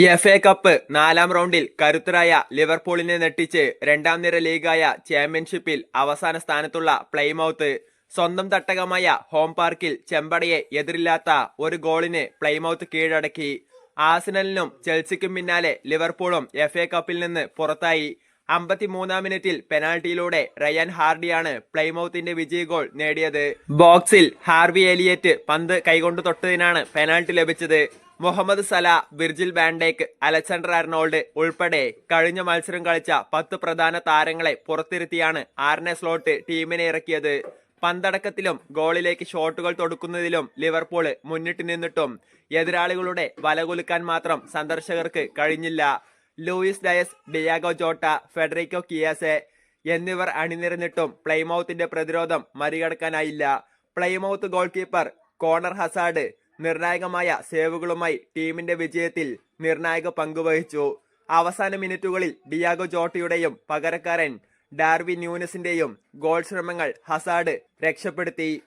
F A cup നാലാം റൗണ്ടിൽ കരുത്തരായ ലിവർപൂളിനെ നെട്ടിച്ച് രണ്ടാം നിര ലീഗായ ചാമ്പ്യൻഷിപ്പിൽ അവസാന സ്ഥാനത്തുള്ള പ്ലെയ്മൌത്ത് സ്വന്തം തട്ടകമായ ഹോം പാർക്കിൽ ചെമ്പടയെ എതിരില്ലാത്ത ഒരു ഗോളിന് പ്ലെയ്മൌത്ത് കീഴടക്കി. ആസിനലിനും ചെൽസിക്കും പിന്നാലെ ലിവർപൂളും എഫ് എ കപ്പിൽ നിന്ന് പുറത്തായി. അമ്പത്തിമൂന്നാം മിനിറ്റിൽ പെനാൽറ്റിയിലൂടെ റയൻ ഹാർഡിയാണ് പ്ലൈമൌത്തിന്റെ വിജയ ഗോൾ നേടിയത്. ബോക്സിൽ ഹാർവി എലിയറ്റ് പന്ത് കൈകൊണ്ട് തൊട്ടതിനാണ് പെനാൽറ്റി ലഭിച്ചത്. Mohamed Salah Virgil van Dijk Alexander Arnold ഉൾപ്പെടെ കഴിഞ്ഞ മത്സരം കളിച്ച പത്ത് പ്രധാന താരങ്ങളെ പുറത്തിരുത്തിയാണ് ആറിനെ സ്ലോട്ട് ടീമിനെ ഇറക്കിയത്. പന്തടക്കത്തിലും ഗോളിലേക്ക് ഷോട്ടുകൾ തൊടുക്കുന്നതിലും ലിവർപൂൾ മുന്നിട്ട് നിന്നിട്ടും എതിരാളികളുടെ വലകുലുക്കാൻ മാത്രം സന്ദർശകർക്ക് കഴിഞ്ഞില്ല. Luis Diaz Diogo Jota Federico Chiesa എന്നിവർ അണിനിരന്നിട്ടും പ്ലൈമൌത്തിന്റെ പ്രതിരോധം മറികടക്കാനായില്ല. Plymouth goalkeeper Conor Hazard നിർണായകമായ സേവുകളുമായി ടീമിന്റെ വിജയത്തിൽ നിർണായക പങ്കുവഹിച്ചു. അവസാന മിനിറ്റുകളിൽ ഡിയാഗോ ജോട്ടയുടെയും പകരക്കാരൻ ഡാർവി ന്യൂനസിന്റെയും ഗോൾ ശ്രമങ്ങൾ ഹസാഡ് രക്ഷപ്പെടുത്തി.